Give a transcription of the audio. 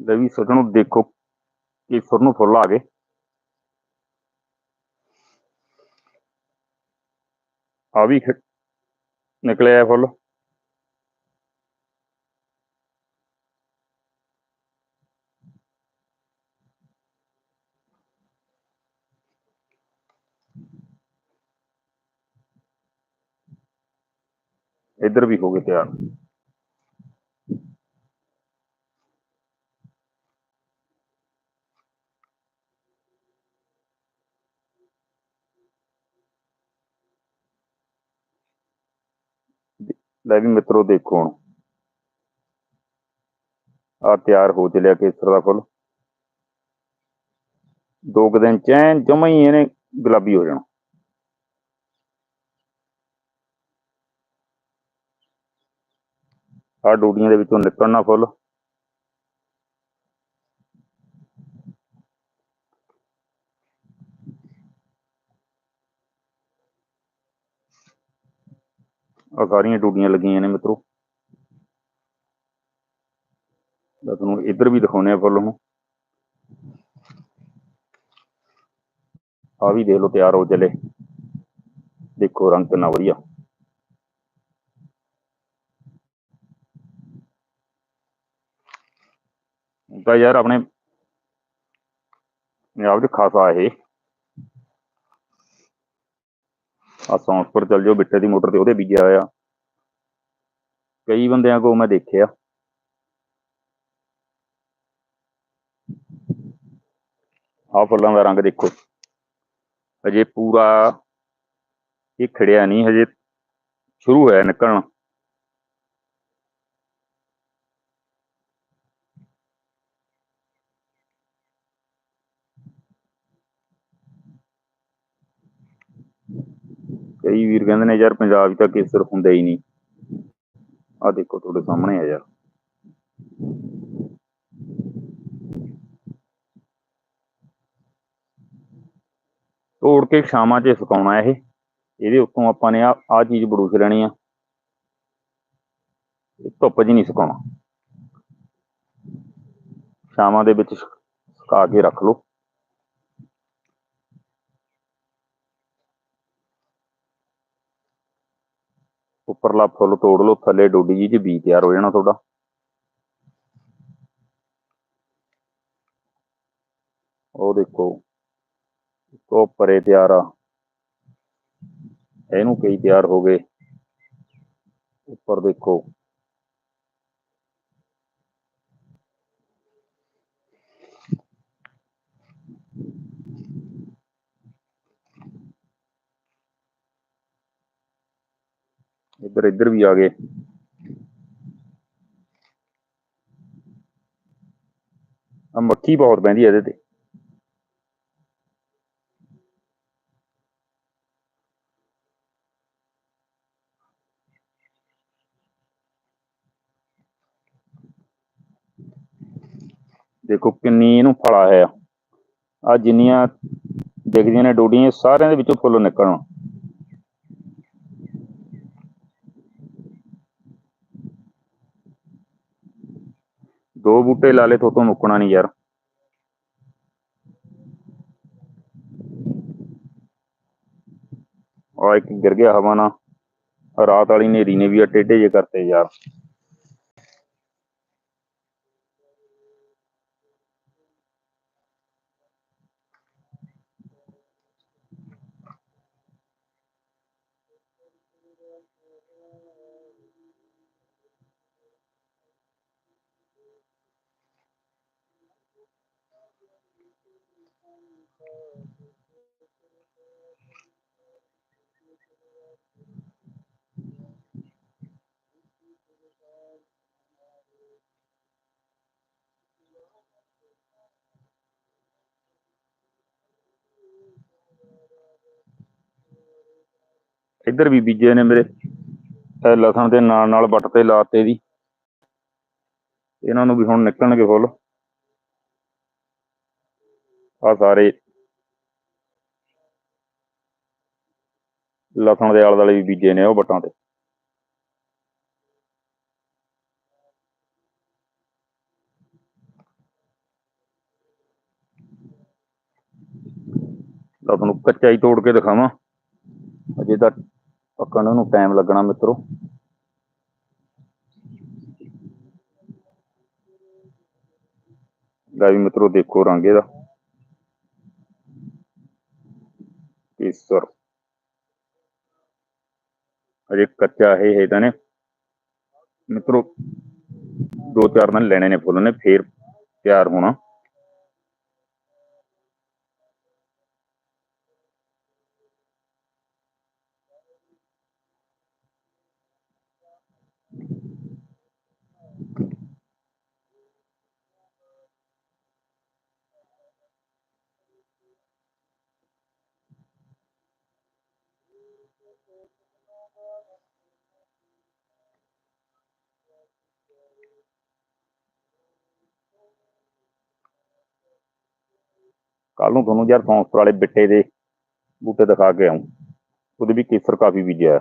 ਲੈ ਵੀ ਸੁਰ ਦੇਖੋ ਕਿ ਸੁਰ ਨੂੰ ਫੁੱਲ ਆ ਗਏ। ਆ ਵੀ ਨਿਕਲਿਆ ਫੁੱਲ। ਇੱਧਰ ਵੀ ਹੋ ਗਏ ਤਿਆਰ। ਲੈ ਵੀ ਮਿੱਤਰੋ ਦੇਖੋ ਹੁਣ। ਆ ਤਿਆਰ ਹੋ ਚਲਿਆ ਕੇਸਰ ਦਾ ਫੁੱਲ। ਦੋ ਕੁ ਦਿਨ ਚੈਨ ਜਮਾ ਹੀ ਇਹਨੇ ਗੁਲਾਬੀ ਹੋ ਜਾਣਾ। ਆ ਡੋਡੀਆਂ ਦੇ ਵਿੱਚੋਂ ਨਿਕਲਣਾ ਫੁੱਲ। ਆ ਸਾਰੀਆਂ ਡੂਡੀਆਂ ਲੱਗੀਆਂ ਨੇ ਮਿੱਤਰੋ। ਮੈਂ ਤੁਹਾਨੂੰ ਇੱਧਰ ਵੀ ਦਿਖਾਉਣੇ ਆ ਫੁੱਲ ਹੁਣ ਆ ਵੀ ਦੇਖ ਲਓ ਤਿਆਰ ਹੋ ਚਲੇ। ਦੇਖੋ ਰੰਗ ਕਿੰਨਾ ਵਧੀਆ। ਹੁਣ ਤਾਂ ਯਾਰ ਆਪਣੇ ਪੰਜਾਬ 'ਚ ਖਾਸਾ ਇਹ। ਆ ਸੌਂਸਪੁਰ ਚੱਲ ਜਾਓ ਬਿੱਟੇ ਦੀ ਮੋਟਰ ਤੇ ਉਹਦੇ ਬੀਜਿਆ ਹੋਇਆ। ਕਈ ਬੰਦਿਆਂ ਕੋ ਮੈਂ ਦੇਖਿਆ। ਆ ਫੁੱਲਾਂ ਦਾ ਰੰਗ ਦੇਖੋ। ਅਜੇ ਪੂਰਾ ਇਹ ਖਿੜਿਆ ਨਹੀਂ, ਹਜੇ ਸ਼ੁਰੂ ਹੋਇਆ ਨਿਕਲਣਾ। ਕਈ ਵੀਰ ਕਹਿੰਦੇ ਨੇ ਯਾਰ ਪੰਜਾਬ 'ਚ ਤਾਂ ਕੇਸਰ ਹੁੰਦਾ ਹੀ ਨਹੀਂ। ਆ ਦੇਖੋ ਤੁਹਾਡੇ ਸਾਹਮਣੇ ਆ ਯਾਰ। ਤੋੜ ਕੇ ਛਾਵਾਂ 'ਚ ਸੁਕਾਉਣਾ ਇਹ। ਇਹਦੇ ਉੱਤੋਂ ਆਪਾਂ ਨੇ ਆ ਆ ਚੀਜ਼ ਬੜੂਸ ਲੈਣੀ ਆ। ਧੁੱਪ 'ਚ ਨਹੀਂ ਸੁਕਾਉਣਾ। ਛਾਵਾਂ ਦੇ ਵਿੱਚ ਸੁਕਾ ਕੇ ਰੱਖ ਲਓ। ਉੱਪਰਲਾ ਫੁੱਲ ਤੋੜ ਲਓ, ਥੱਲੇ ਡੋਡੀ ਜੀ 'ਚ ਬੀ ਤਿਆਰ ਹੋ ਜਾਣਾ ਤੁਹਾਡਾ। ਉਹ ਦੇਖੋ ਉਹ ਪਰੇ ਤਿਆਰ ਆ। ਇਹਨੂੰ ਕਈ ਤਿਆਰ ਹੋ ਗਏ। ਉੱਪਰ ਦੇਖੋ ਇੱਧਰ ਇੱਧਰ ਵੀ ਆ ਗਏ ਆ ਮੱਖੀ ਬਹੁਤ ਬਹਿੰਦੀ ਆ ਇਹਦੇ ਤੇ ਦੇਖੋ ਕਿੰਨੀ ਇਹਨੂੰ ਫਲਾ ਹੈ ਆ ਜਿੰਨੀਆਂ ਦਿਖਦੀਆਂ ਨੇ ਡੋਡੀਆਂ ਸਾਰਿਆਂ ਦੇ ਵਿੱਚੋਂ ਫੁੱਲ ਨਿਕਲਣਾ ਦੋ ਬੂਟੇ ਲਾ ਲੇ ਤੋਂ ਮੁੱਕਣਾ ਨਹੀਂ ਯਾਰ ਆ ਇੱਕ ਗਿਰ ਗਿਆ ਹਵਾ ਨਾਲ ਰਾਤ ਵਾਲੀ ਨੇਰੀ ਨੇ ਵੀ ਆ ਟੇਢੇ ਜੇ ਕਰਤੇ ਯਾਰ ਇੱਧਰ ਵੀ ਬੀਜੇ ਨੇ ਮੇਰੇ। ਲਸਣ ਦੇ ਨਾਲ ਨਾਲ ਵੱਟ ਤੇ ਲਾਤੇ ਦੀ ਇਹਨਾਂ ਨੂੰ ਵੀ ਹੁਣ ਨਿਕਲਣਗੇ ਫੁੱਲ। ਆ ਸਾਰੇ ਲਸਣ ਦੇ ਆਲੇ ਦੁਆਲੇ ਵੀ ਬੀਜੇ ਨੇ ਉਹ ਵੱਟਾਂ ਤੇ। ਤਾਂ ਤੁਹਾਨੂੰ ਕੱਚਾ ਹੀ ਤੋੜ ਕੇ ਦਿਖਾਵਾਂ। ਅਜੇ ਤਾਂ ਪੱਕਣ ਨੂੰ ਟਾਈਮ ਲੱਗਣਾ ਮਿੱਤਰੋ। ਲੈ ਮਿੱਤਰੋ ਦੇਖੋ ਰੰਗ ਇਹਦਾ। ਕੇਸਰ ਅਜੇ ਕੱਚਾ ਹੈ ਇਹ ਤਾਂ ਨੇ। ਮਿੱਤਰੋ, ਦੋ ਚਾਰ ਦਿਨ ਲੈਣੇ ਨੇ ਫੁੱਲ ਨੇ, ਫੇਰ ਤਿਆਰ ਕੱਲ ਨੂੰ ਤੁਹਾਨੂੰ ਯਾਰ ਸੌਂਸਰ ਵਾਲੇ ਬਿੱਟੇ ਦੇ ਬੂਟੇ ਦਿਖਾ ਕੇ ਆਉਂ ਉਹਦੇ ਵੀ ਕੇਸਰ ਕਾਫੀ ਬੀਜਿਆ ਹੈ।